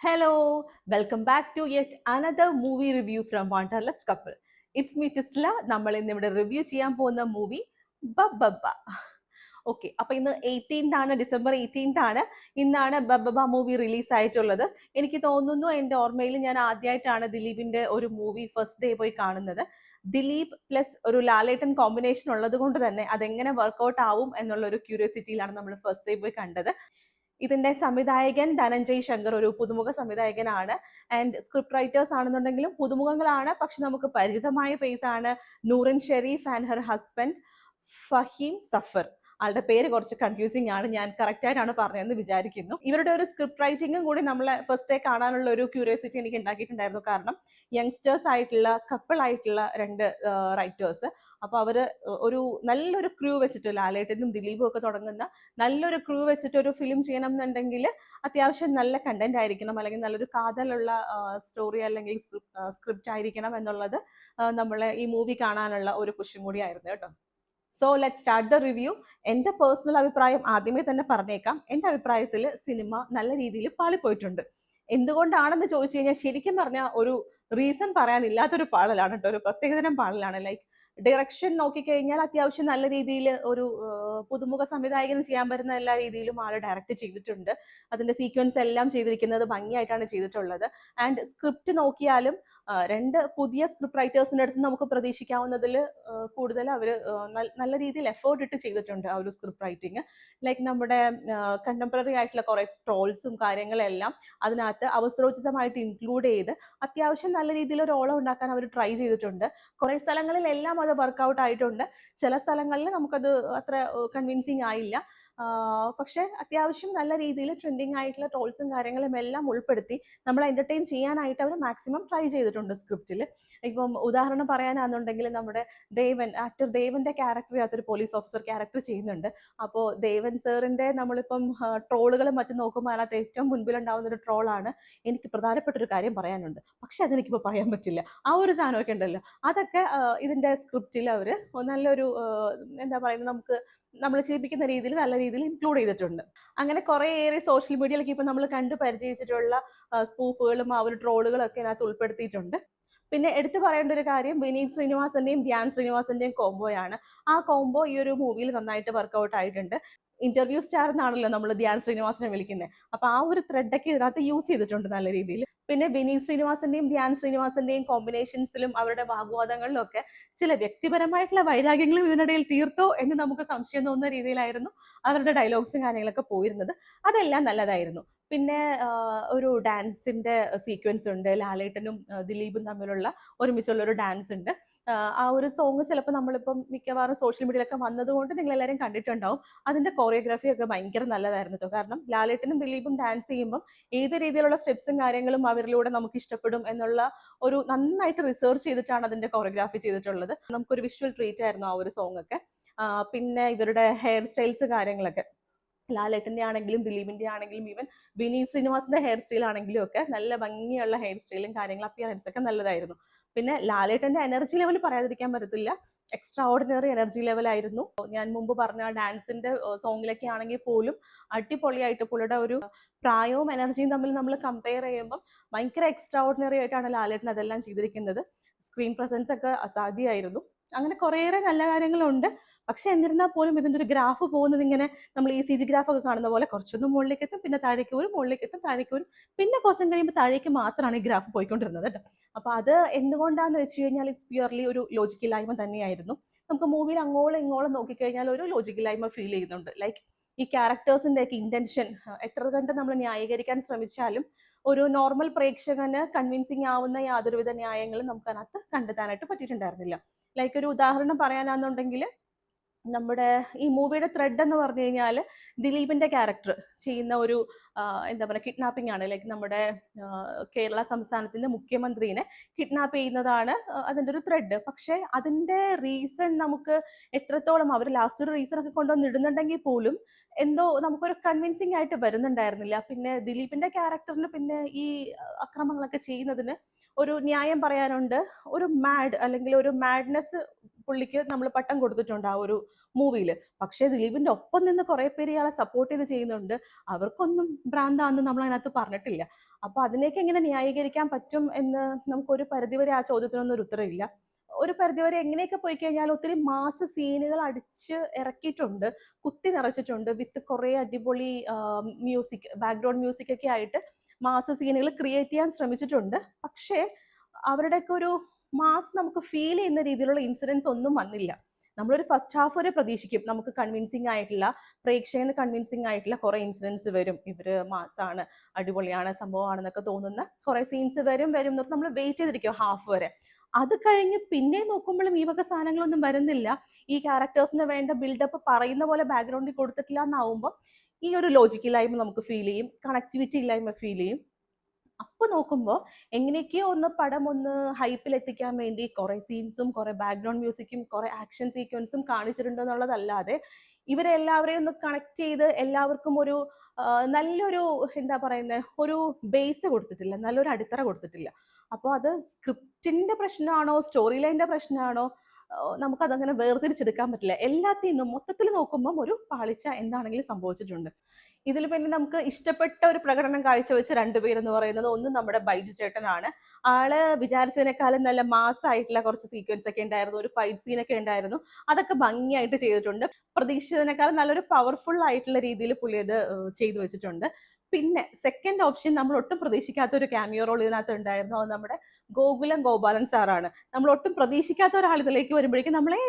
Hello, welcome back to yet another movie review from Wanderlust Couple. It's me Tisla നമ്മൾ ഇന്ന് ഇവിടെ review ചെയ്യാൻ പോകുന്ന മൂവി ബബ്ബ ഓക്കെ അപ്പൊ ഇന്ന് എയ്റ്റീൻത് ആണ് ഡിസംബർ എയ്റ്റീൻത് ആണ്. ഇന്നാണ് ബബ്ബ മൂവി റിലീസ് ആയിട്ടുള്ളത്. എനിക്ക് തോന്നുന്നു എന്റെ ഓർമ്മയിൽ ഞാൻ ആദ്യമായിട്ടാണ് ദിലീപിന്റെ ഒരു മൂവി ഫസ്റ്റ് ഡേ പോയി കാണുന്നത്. ദിലീപ് പ്ലസ് ഒരു ലാലേട്ടൻ കോമ്പിനേഷൻ ഉള്ളത് കൊണ്ട് തന്നെ അതെങ്ങനെ വർക്ക്ഔട്ട് ആവും എന്നുള്ള ഒരു ക്യൂരിയോസിറ്റിയിലാണ് നമ്മൾ ഫസ്റ്റ് ഡേ പോയി കണ്ടത്. ഇതിന്റെ സംവിധായകൻ ധനഞ്ജയ് ശങ്കർ ഒരു പുതുമുഖ സംവിധായകനാണ്. ആൻഡ് സ്ക്രിപ്റ്റ് റൈറ്റേഴ്സ് ആണെന്നുണ്ടെങ്കിലും പുതുമുഖങ്ങളാണ്. പക്ഷെ നമുക്ക് പരിചിതമായ ഫേസ് ആണ് Noorin Shereef and her husband Faheem Safar. ആളുടെ പേര് കുറച്ച് കൺഫ്യൂസിംഗ് ആണ്. ഞാൻ കറക്റ്റ് ആയിട്ടാണ് പറഞ്ഞതെന്ന് വിചാരിക്കുന്നു. ഇവരുടെ ഒരു സ്ക്രിപ്റ്റ് റൈറ്റിംഗും കൂടി നമ്മളെ ഫസ്റ്റ് ഡേ കാണാനുള്ള ഒരു ക്യൂരിയോസിറ്റി എനിക്ക് ഉണ്ടാക്കിയിട്ടുണ്ടായിരുന്നു. കാരണം യങ്സ്റ്റേഴ്സ് ആയിട്ടുള്ള കപ്പിൾ ആയിട്ടുള്ള രണ്ട് റൈറ്റേഴ്സ് അപ്പോൾ അവർ ഒരു നല്ലൊരു ക്രൂ വെച്ചിട്ട് ലാലേട്ടനും ദിലീപും ഒക്കെ തുടങ്ങുന്ന നല്ലൊരു ക്രൂ വെച്ചിട്ട് ഒരു ഫിലിം ചെയ്യണം എന്നുണ്ടെങ്കിൽ അത്യാവശ്യം നല്ല കണ്ടന്റ് ആയിരിക്കണം. അല്ലെങ്കിൽ നല്ലൊരു കാതലുള്ള സ്റ്റോറി അല്ലെങ്കിൽ സ്ക്രിപ്റ്റ് ആയിരിക്കണം എന്നുള്ളത് നമ്മളെ ഈ മൂവി കാണാനുള്ള ഒരു പുഷും കൂടി ആയിരുന്നു കേട്ടോ. So let start the review എന്റെ പേഴ്സണൽ അഭിപ്രായം ആദ്യമേ തന്നെ പറഞ്ഞേക്കാം. എന്റെ അഭിപ്രായത്തിൽ സിനിമ നല്ല രീതിയിൽ പാളിപ്പോയിട്ടുണ്ട്. എന്തുകൊണ്ടാണെന്ന് ചോദിച്ചു കഴിഞ്ഞാൽ ശരിക്കും പറഞ്ഞാൽ ഒരു റീസൺ പറയാനില്ലാത്തൊരു പാളലാണ് കേട്ടോ. ഒരു പ്രത്യേകതരം പാളലാണ്. ലൈക്ക് ഡയറക്ഷൻ നോക്കിക്കഴിഞ്ഞാൽ അത്യാവശ്യം നല്ല രീതിയിൽ ഒരു പുതുമുഖ സംവിധായകന് ചെയ്യാൻ പറ്റുന്ന എല്ലാ രീതിയിലും ആൾ ഡയറക്റ്റ് ചെയ്തിട്ടുണ്ട്. അതിന്റെ സീക്വൻസ് എല്ലാം ചെയ്തിരിക്കുന്നത് ഭംഗിയായിട്ടാണ് ചെയ്തിട്ടുള്ളത്. ആൻഡ് സ്ക്രിപ്റ്റ് നോക്കിയാലും രണ്ട് പുതിയ സ്ക്രിപ്റ്റ് റൈറ്റേഴ്സിന്റെ അടുത്ത് നമുക്ക് പ്രതീക്ഷിക്കാവുന്നതിൽ കൂടുതൽ അവർ നല്ല രീതിയിൽ എഫേർട്ട് ഇട്ട് ചെയ്തിട്ടുണ്ട് ആ ഒരു സ്ക്രിപ്റ്റ് റൈറ്റിംഗ് ലൈക്ക് നമ്മുടെ കണ്ടംപററി ആയിട്ടുള്ള കുറേ ട്രോൾസും കാര്യങ്ങളെല്ലാം അതിനകത്ത് അവസരോചിതമായിട്ട് ഇൻക്ലൂഡ് ചെയ്ത് അത്യാവശ്യം നല്ല രീതിയിൽ ഒരു ഓളം ഉണ്ടാക്കാൻ അവർ ട്രൈ ചെയ്തിട്ടുണ്ട്. കുറേ സ്ഥലങ്ങളിലെല്ലാം അത് വർക്കൗട്ട് ആയിട്ടുണ്ട്. ചില സ്ഥലങ്ങളിൽ നമുക്കത് അത്ര കൺവിൻസിങ് ആയില്ല. പക്ഷെ അത്യാവശ്യം നല്ല രീതിയിൽ ട്രെൻഡിങ് ആയിട്ടുള്ള ട്രോൾസും കാര്യങ്ങളും എല്ലാം ഉൾപ്പെടുത്തി നമ്മൾ എന്റർടൈൻ ചെയ്യാനായിട്ട് അവർ മാക്സിമം ട്രൈ ചെയ്തിട്ടുണ്ട്. സ്ക്രിപ്റ്റിൽ ഇപ്പം ഉദാഹരണം പറയാനാണെന്നുണ്ടെങ്കിൽ നമ്മുടെ ദേവൻ ആക്ടർ ദേവന്റെ ക്യാരക്ടർ അതൊരു പോലീസ് ഓഫീസർ ക്യാരക്ടർ ചെയ്യുന്നുണ്ട്. അപ്പോൾ ദേവൻ സാറിന്റെ നമ്മളിപ്പം ട്രോളുകൾ മറ്റും നോക്കുമ്പോൾ അതിനകത്ത് ഏറ്റവും മുൻപിലുണ്ടാവുന്ന ഒരു ട്രോളാണ് എനിക്ക് പ്രധാനപ്പെട്ട ഒരു കാര്യം പറയാനുണ്ട്. പക്ഷെ അതെനിക്കിപ്പോൾ പറയാൻ പറ്റില്ല. ആ ഒരു സാധനമൊക്കെ ഉണ്ടല്ലോ. അതൊക്കെ ഇതിന്റെ സ്ക്രിപ്റ്റിൽ അവർ നല്ലൊരു എന്താ പറയുന്നത് നമുക്ക് നമ്മൾ ചിരിപ്പിക്കുന്ന രീതിയിൽ നല്ല രീതിയിൽ ഇൻക്ലൂഡ് ചെയ്തിട്ടുണ്ട്. അങ്ങനെ കുറേയേറെ സോഷ്യൽ മീഡിയയിലൊക്കെ ഇപ്പം നമ്മൾ കണ്ടു പരിചയിച്ചിട്ടുള്ള സ്പൂഫുകളും ആ ഒരു ട്രോളുകളൊക്കെ അതിനകത്ത് ഉൾപ്പെടുത്തിയിട്ടുണ്ട്. പിന്നെ എടുത്തു പറയേണ്ട ഒരു കാര്യം വിനീത് ശ്രീനിവാസന്റെയും ധ്യാൻ ശ്രീനിവാസന്റെയും കോംബോയാണ്. ആ കോംബോ ഈ ഒരു മൂവിയിൽ നന്നായിട്ട് വർക്ക്ഔട്ട് ആയിട്ടുണ്ട്. ഇന്റർവ്യൂ സ്റ്റാർ എന്നാണല്ലോ നമ്മൾ ധ്യാൻ ശ്രീനിവാസനെ വിളിക്കുന്നത് അപ്പൊ ആ ഒരു ത്രെഡൊക്കെ ഇതിനകത്ത് യൂസ് ചെയ്തിട്ടുണ്ട് നല്ല രീതിയിൽ പിന്നെ വിനീത് ശ്രീനിവാസന്റെയും ധ്യാൻ ശ്രീനിവാസന്റെയും കോമ്പിനേഷൻസിലും അവരുടെ വാഗ്വാദങ്ങളിലും ഒക്കെ ചില വ്യക്തിപരമായിട്ടുള്ള വൈരാഗ്യങ്ങളും ഇതിനിടയിൽ തീർത്തോ എന്ന് നമുക്ക് സംശയം തോന്നുന്ന രീതിയിലായിരുന്നു അവരുടെ ഡയലോഗ്സും കാര്യങ്ങളൊക്കെ പോയിരുന്നത്. അതെല്ലാം നല്ലതായിരുന്നു. പിന്നെ ഒരു ഡാൻസിന്റെ സീക്വൻസ് ഉണ്ട്. ലാലേട്ടനും ദിലീപും തമ്മിലുള്ള ഒരുമിച്ചുള്ള ഒരു ഡാൻസ് ഉണ്ട്. ആ ഒരു സോങ് ചിലപ്പോൾ നമ്മളിപ്പം മിക്കവാറും സോഷ്യൽ മീഡിയയിലൊക്കെ വന്നതുകൊണ്ട് നിങ്ങൾ എല്ലാവരും കണ്ടിട്ടുണ്ടാവും. അതിന്റെ കോറിയോഗ്രാഫി ഒക്കെ ഭയങ്കര നല്ലതായിരുന്നു കാരണം ലാലേട്ടനും ദിലീപും ഡാൻസ് ചെയ്യുമ്പം ഏത് രീതിയിലുള്ള സ്റ്റെപ്സും കാര്യങ്ങളും അവരിലൂടെ നമുക്ക് ഇഷ്ടപ്പെടും എന്നുള്ള ഒരു നന്നായിട്ട് റിസർച്ച് ചെയ്തിട്ടാണ് അതിന്റെ കോറിയോഗ്രാഫി ചെയ്തിട്ടുള്ളത്. നമുക്കൊരു വിഷ്വൽ ട്രീറ്റ് ആയിരുന്നു ആ ഒരു സോങ് ഒക്കെ. പിന്നെ ഇവരുടെ ഹെയർ സ്റ്റൈൽസ് കാര്യങ്ങളൊക്കെ. ലാലേട്ടന്റെ ആണെങ്കിലും ദിലീപിന്റെ ആണെങ്കിലും ഈവൻ വിനീത് ശ്രീനിവാസിന്റെ ഹെയർ സ്റ്റൈൽ ആണെങ്കിലും ഒക്കെ നല്ല ഭംഗിയുള്ള ഹെയർ സ്റ്റൈലും കാര്യങ്ങളും അപ്പിയറൻസ് ഒക്കെ നല്ലതായിരുന്നു. പിന്നെ ലാലേട്ടന്റെ എനർജി ലെവൽ പറയാതിരിക്കാൻ പറ്റത്തില്ല. എക്സ്ട്രാ ഓർഡിനറി എനർജി ലെവൽ ആയിരുന്നു. ഞാൻ മുമ്പ് പറഞ്ഞ ഡാൻസിന്റെ സോങ്ങിലൊക്കെ ആണെങ്കിൽ പോലും അടിപൊളിയായിട്ട് പുള്ളിയുടെ ഒരു പ്രായവും എനർജിയും തമ്മിൽ നമ്മൾ കമ്പയർ ചെയ്യുമ്പം ഭയങ്കര എക്സ്ട്രാ ഓർഡിനറി ആയിട്ടാണ് ലാലേട്ടൻ അതെല്ലാം ചെയ്തിരിക്കുന്നത്. സ്ക്രീൻ പ്രസൻസ് ഒക്കെ അസാധ്യമായിരുന്നു. അങ്ങനെ കുറേയേറെ നല്ല കാര്യങ്ങളുണ്ട്. പക്ഷെ എന്നിരുന്നാൽ പോലും ഇതിന്റെ ഒരു ഗ്രാഫ് പോകുന്നത് ഇങ്ങനെ നമ്മൾ ഈ സി ജി ഗ്രാഫ് ഒക്കെ കാണുന്ന പോലെ കുറച്ചൊന്നും മുകളിലേക്ക് എത്തും പിന്നെ താഴേക്ക് വരും മുകളിലേക്ക് എത്തും താഴേക്ക് വരും. പിന്നെ കുറച്ചും കഴിയുമ്പോൾ താഴേക്ക് മാത്രമാണ് ഈ ഗ്രാഫ് പോയിക്കൊണ്ടിരുന്നത് കേട്ടോ. അപ്പോൾ അത് എന്തുകൊണ്ടാന്ന് വെച്ച് കഴിഞ്ഞാൽ ഇറ്റ്സ് പ്യുവർലി ഒരു ലോജിക്കില്ലായ്മ തന്നെയായിരുന്നു. നമുക്ക് മൂവിയിൽ അങ്ങോളം ഇങ്ങോളം നോക്കിക്കഴിഞ്ഞാൽ ഒരു ലോജിക്കില്ലായ്മ ഫീൽ ചെയ്യുന്നുണ്ട്. ലൈക്ക് ഈ ക്യാരക്ടേഴ്സിന്റെ ഒക്കെ ഇന്റൻഷൻ എത്ര കണ്ട് നമ്മൾ ന്യായീകരിക്കാൻ ശ്രമിച്ചാലും ഒരു നോർമൽ പ്രേക്ഷകന് കൺവിൻസിങ് ആവുന്ന യാതൊരുവിധ ന്യായങ്ങളും നമുക്ക് അതിനകത്ത് കണ്ടെത്താനായിട്ട് പറ്റിയിട്ടുണ്ടായിരുന്നില്ല. ലൈക്ക് ഒരു ഉദാഹരണം പറയാനാണെന്നുണ്ടെങ്കിൽ നമ്മുടെ ഈ മൂവിയുടെ ത്രെഡ് എന്ന് പറഞ്ഞു കഴിഞ്ഞാൽ ദിലീപിന്റെ ക്യാരക്ടർ ചെയ്യുന്ന ഒരു എന്താ പറയുക കിഡ്നാപ്പിംഗ് ആണ്. ലൈക്ക് നമ്മുടെ കേരള സംസ്ഥാനത്തിന്റെ മുഖ്യമന്ത്രിനെ കിഡ്നാപ്പ് ചെയ്യുന്നതാണ് അതിന്റെ ഒരു ത്രെഡ് പക്ഷേ അതിന്റെ റീസൺ നമുക്ക് എത്രത്തോളം അവർ ലാസ്റ്റ് ഒരു റീസൺ ഒക്കെ കൊണ്ടുവന്നിടുന്നുണ്ടെങ്കിൽ പോലും എന്തോ നമുക്കൊരു കൺവിൻസിങ് ആയിട്ട് വരുന്നുണ്ടായിരുന്നില്ല. പിന്നെ ദിലീപിന്റെ ക്യാരക്ടറിന് പിന്നെ ഈ അക്രമങ്ങളൊക്കെ ചെയ്യുന്നതിന് ഒരു ന്യായം പറയാനുണ്ട്. ഒരു മാഡ് അല്ലെങ്കിൽ ഒരു മാഡ്നെസ് പുള്ളിക്ക് നമ്മൾ പട്ടം കൊടുത്തിട്ടുണ്ട് ആ ഒരു മൂവിയിൽ പക്ഷേ ദിലീപിന്റെ ഒപ്പം നിന്ന് കുറെ പേര് ഇയാളെ സപ്പോർട്ട് ചെയ്ത് ചെയ്യുന്നുണ്ട്. അവർക്കൊന്നും ഭ്രാന്താന്ന് നമ്മൾ അതിനകത്ത് പറഞ്ഞിട്ടില്ല. അപ്പൊ അതിനേക്ക് എങ്ങനെ ന്യായീകരിക്കാൻ പറ്റും എന്ന് നമുക്കൊരു പരിധിവരെ ആ ചോദ്യത്തിനൊന്നും ഒരു ഉത്തരവില്ല ഒരു പരിധിവരെ എങ്ങനെയൊക്കെ പോയി കഴിഞ്ഞാൽ ഒത്തിരി മാസ സീനുകൾ അടിച്ച് ഇറക്കിയിട്ടുണ്ട്. കുത്തി നിറച്ചിട്ടുണ്ട്. വിത്ത് കുറെ അടിപൊളി മ്യൂസിക് ബാക്ക്ഗ്രൗണ്ട് മ്യൂസിക് ഒക്കെ ആയിട്ട് മാസ സീനുകൾ ക്രിയേറ്റ് ചെയ്യാൻ ശ്രമിച്ചിട്ടുണ്ട്. പക്ഷേ അവരുടെയൊക്കെ ഒരു മാസ് നമുക്ക് ഫീൽ ചെയ്യുന്ന രീതിയിലുള്ള ഇൻസിഡൻസ് ഒന്നും വന്നില്ല. നമ്മളൊരു ഫസ്റ്റ് ഹാഫ് വരെ പ്രതീക്ഷിക്കും. നമുക്ക് കൺവിൻസിങ് ആയിട്ടുള്ള പ്രേക്ഷകന് കൺവിൻസിങ് ആയിട്ടുള്ള കുറേ ഇൻസിഡൻസ് വരും. ഇവർ മാസാണ് അടിപൊളിയാണ് സംഭവമാണെന്നൊക്കെ തോന്നുന്ന കുറേ സീൻസ് വരും വരും എന്നൊക്കെ നമ്മൾ വെയിറ്റ് ചെയ്തിരിക്കും ഹാഫ് വരെ. അത് കഴിഞ്ഞ് പിന്നെ നോക്കുമ്പോഴും ഈ വക സാധനങ്ങളൊന്നും വരുന്നില്ല. ഈ ക്യാരക്ടേഴ്സിന് വേണ്ട ബിൽഡപ്പ് പറയുന്ന പോലെ ബാക്ക്ഗ്രൗണ്ടിൽ കൊടുത്തിട്ടില്ല എന്നാവുമ്പോൾ ഈ ഒരു ലോജിക്കില്ലായ്മ നമുക്ക് ഫീൽ ചെയ്യും. കണക്ടിവിറ്റി ഇല്ലായ്മ ഫീൽ ചെയ്യും. അപ്പൊ നോക്കുമ്പോൾ എങ്ങനെയൊക്കെയോ ഒന്ന് പടം ഒന്ന് ഹൈപ്പിൽ എത്തിക്കാൻ വേണ്ടി കുറെ സീൻസും കുറെ ബാക്ക്ഗ്രൗണ്ട് മ്യൂസിക്കും കുറെ ആക്ഷൻ സീക്വൻസും കാണിച്ചിട്ടുണ്ട് എന്നുള്ളതല്ലാതെ ഇവരെ എല്ലാവരെയും ഒന്ന് കണക്ട് ചെയ്ത് എല്ലാവർക്കും ഒരു നല്ലൊരു എന്താ പറയുന്നത് ഒരു ബേസ് കൊടുത്തിട്ടില്ല നല്ലൊരു അടിത്തറ കൊടുത്തിട്ടില്ല. അപ്പോൾ അത് സ്ക്രിപ്റ്റിന്റെ പ്രശ്നമാണോ സ്റ്റോറി ലൈനിന്റെ പ്രശ്നമാണോ നമുക്കതങ്ങനെ വേർതിരിച്ചെടുക്കാൻ പറ്റില്ല. എല്ലാത്തിൽ നിന്നും മൊത്തത്തിൽ നോക്കുമ്പോൾ ഒരു പാളിച്ച എന്താണെങ്കിലും സംഭവിച്ചിട്ടുണ്ട്. ഇതിൽ പിന്നെ നമുക്ക് ഇഷ്ടപ്പെട്ട ഒരു പ്രകടനം കാഴ്ചവെച്ച രണ്ടുപേരെന്ന് പറയുന്നത് ഒന്ന് നമ്മുടെ ബൈജു ചേട്ടനാണ്. ആൾ വിചാരിച്ചതിനേക്കാളും നല്ല മാസമായിട്ടുള്ള കുറച്ച് സീക്വൻസ് ഒക്കെ ഉണ്ടായിരുന്നു. ഒരു ഫൈറ്റ് സീനൊക്കെ ഉണ്ടായിരുന്നു. അതൊക്കെ ഭംഗിയായിട്ട് ചെയ്തിട്ടുണ്ട്. പ്രതീക്ഷിച്ചതിനേക്കാളും നല്ലൊരു പവർഫുൾ ആയിട്ടുള്ള രീതിയിൽ പുള്ളി അത് ചെയ്തു വെച്ചിട്ടുണ്ട്. പിന്നെ സെക്കൻഡ് ഓപ്ഷൻ നമ്മൾ ഒട്ടും പ്രതീക്ഷിക്കാത്ത ഒരു ക്യാമിയോ റോൾ ഇതിനകത്ത് ഉണ്ടായിരുന്നു. അത് നമ്മുടെ ഗോകുലം ഗോപാലൻ സാറാണ് നമ്മൾ ഒട്ടും പ്രതീക്ഷിക്കാത്ത ഒരാൾ ഇതിലേക്ക് വരുമ്പോഴേക്കും നമ്മളെ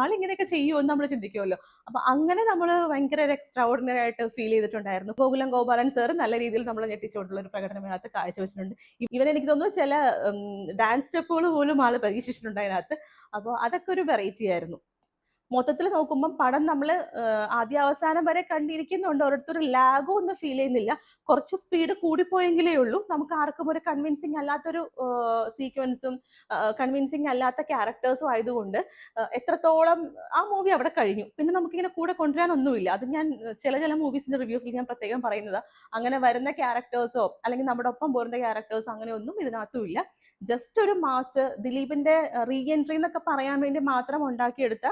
ആളിങ്ങനെയൊക്കെ ചെയ്യുമോ എന്ന് നമ്മൾ ചിന്തിക്കുമല്ലോ അപ്പൊ അങ്ങനെ നമ്മൾ ഭയങ്കര ഒരു എക്സ്ട്രാ ഓർഡിനറി ആയിട്ട് ഫീൽ ചെയ്തിട്ടുണ്ടായിരുന്നു. ഗോകുലം ഗോപാലൻ സാർ നല്ല രീതിയിൽ നമ്മൾ ഞെട്ടിച്ചുകൊണ്ടുള്ള ഒരു പ്രകടനം ഇതിനകത്ത് കാഴ്ചവെച്ചിട്ടുണ്ട്. ഇവൻ എനിക്ക് തോന്നുന്നു ചില ഡാൻസ് സ്റ്റെപ്പുകൾ പോലും ആൾ പരീക്ഷിച്ചിട്ടുണ്ട് അതിനകത്ത്. അപ്പോൾ അതൊക്കെ ഒരു വെറൈറ്റി ആയിരുന്നു. മൊത്തത്തിൽ നോക്കുമ്പം പടം നമ്മൾ ആദ്യ അവസാനം വരെ കണ്ടിരിക്കുന്നുണ്ട്. ഓരോരുത്തർ ലാഗോ ഒന്നും ഫീൽ ചെയ്യുന്നില്ല. കുറച്ച് സ്പീഡ് കൂടിപ്പോയെങ്കിലേ ഉള്ളൂ. നമുക്ക് ആർക്കും ഒരു കൺവിൻസിങ് അല്ലാത്തൊരു സീക്വൻസും കൺവിൻസിങ് അല്ലാത്ത ക്യാരക്ടേഴ്സും ആയതുകൊണ്ട് എത്രത്തോളം ആ മൂവി അവിടെ കഴിഞ്ഞു. പിന്നെ നമുക്കിങ്ങനെ കൂടെ കൊണ്ടുവരാനൊന്നുമില്ല. അത് ഞാൻ ചില ചില മൂവീസിന്റെ റിവ്യൂസിൽ ഞാൻ പ്രത്യേകം പറയുന്നത്. അങ്ങനെ വരുന്ന ക്യാരക്ടേഴ്സോ അല്ലെങ്കിൽ നമ്മുടെ ഒപ്പം പോരുന്ന ക്യാരക്ടേഴ്സോ അങ്ങനെ ഒന്നും ഇതിനകത്തും ഇല്ല ജസ്റ്റ് ഒരു മാസ് ദിലീപിന്റെ റീ എൻട്രി എന്നൊക്കെ പറയാൻ വേണ്ടി മാത്രം ഉണ്ടാക്കിയെടുത്ത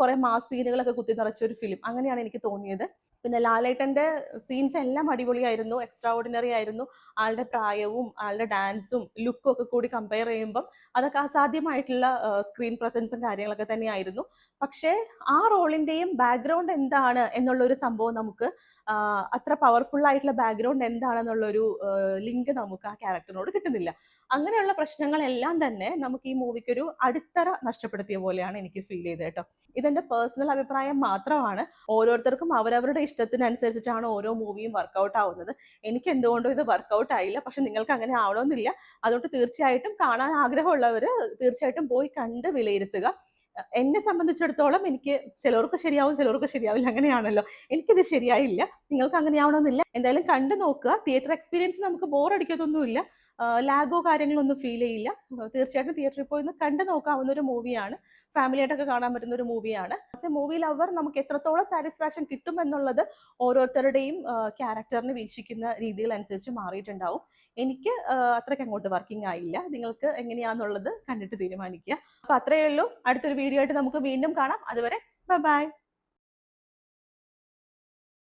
കുറെ മാസ് സീനുകളൊക്കെ കുത്തി നിറച്ച ഒരു ഫിലിം അങ്ങനെയാണ് എനിക്ക് തോന്നിയത്. പിന്നെ ലാലേട്ടന്റെ സീൻസ് എല്ലാം അടിപൊളിയായിരുന്നു. എക്സ്ട്രാ ഓർഡിനറി ആയിരുന്നു. ആളുടെ പ്രായവും ആളുടെ ഡാൻസും ലുക്കും ഒക്കെ കൂടി കമ്പയർ ചെയ്യുമ്പം അതൊക്കെ അസാധ്യമായിട്ടുള്ള സ്ക്രീൻ പ്രസൻസും കാര്യങ്ങളൊക്കെ തന്നെയായിരുന്നു. പക്ഷേ ആ റോളിന്റെയും ബാക്ക്ഗ്രൗണ്ട് എന്താണ് എന്നുള്ള ഒരു സംഭവം നമുക്ക് അത്ര പവർഫുൾ ആയിട്ടുള്ള ബാക്ക്ഗ്രൗണ്ട് എന്താണെന്നുള്ളൊരു ലിങ്ക് നമുക്ക് ആ ക്യാരക്ടറിനോട് കിട്ടുന്നില്ല. അങ്ങനെയുള്ള പ്രശ്നങ്ങളെല്ലാം തന്നെ നമുക്ക് ഈ മൂവിക്കൊരു അടിത്തറ നഷ്ടപ്പെടുത്തിയ പോലെയാണ് എനിക്ക് ഫീൽ ചെയ്തത് കേട്ടോ. ഇതെന്റെ പേഴ്സണൽ അഭിപ്രായം മാത്രമാണ്. ഓരോരുത്തർക്കും അവരവരുടെ ഇഷ്ടത്തിനനുസരിച്ചിട്ടാണ് ഓരോ മൂവിയും വർക്കൗട്ട് ആവുന്നത്. എനിക്ക് എന്തുകൊണ്ടും ഇത് വർക്കൗട്ട് ആയില്ല. പക്ഷെ നിങ്ങൾക്ക് അങ്ങനെ ആവണമെന്നില്ല. അതുകൊണ്ട് തീർച്ചയായിട്ടും കാണാൻ ആഗ്രഹമുള്ളവർ തീർച്ചയായിട്ടും പോയി കണ്ട് വിലയിരുത്തുക. എന്നെ സംബന്ധിച്ചിടത്തോളം എനിക്ക് ചിലർക്ക് ശരിയാവും ചിലർക്ക് ശരിയാവില്ല. അങ്ങനെയാണല്ലോ. എനിക്കിത് ശരിയായില്ല. നിങ്ങൾക്ക് അങ്ങനെയാവണമെന്നില്ല എന്തായാലും കണ്ടു നോക്കുക. തിയേറ്റർ എക്സ്പീരിയൻസ് നമുക്ക് ബോറടിക്കത്തൊന്നുമില്ല ലാഗോ കാര്യങ്ങളൊന്നും ഫീൽ ചെയ്യില്ല. തീർച്ചയായിട്ടും തിയേറ്ററിൽ പോയി ഒന്ന് കണ്ടു നോക്കാവുന്ന ഒരു മൂവിയാണ് ഫാമിലി ആയിട്ടൊക്കെ കാണാൻ പറ്റുന്ന ഒരു മൂവിയാണ് മൂവി ലവർ നമുക്ക് എത്രത്തോളം സാറ്റിസ്ഫാക്ഷൻ കിട്ടും എന്നുള്ളത് ഓരോരുത്തരുടെയും ക്യാരക്ടറിനെ വീക്ഷിക്കുന്ന രീതികൾ അനുസരിച്ച് മാറിയിട്ടുണ്ടാവും. എനിക്ക് അത്രയ്ക്ക് അങ്ങോട്ട് വർക്കിംഗ് ആയില്ല. നിങ്ങൾക്ക് എങ്ങനെയാന്നുള്ളത് കണ്ടിട്ട് തീരുമാനിക്കുക. അപ്പൊ അത്രയേ ഉള്ളൂ. അടുത്തൊരു വീഡിയോ ആയിട്ട് നമുക്ക് വീണ്ടും കാണാം. അതുവരെ ബൈ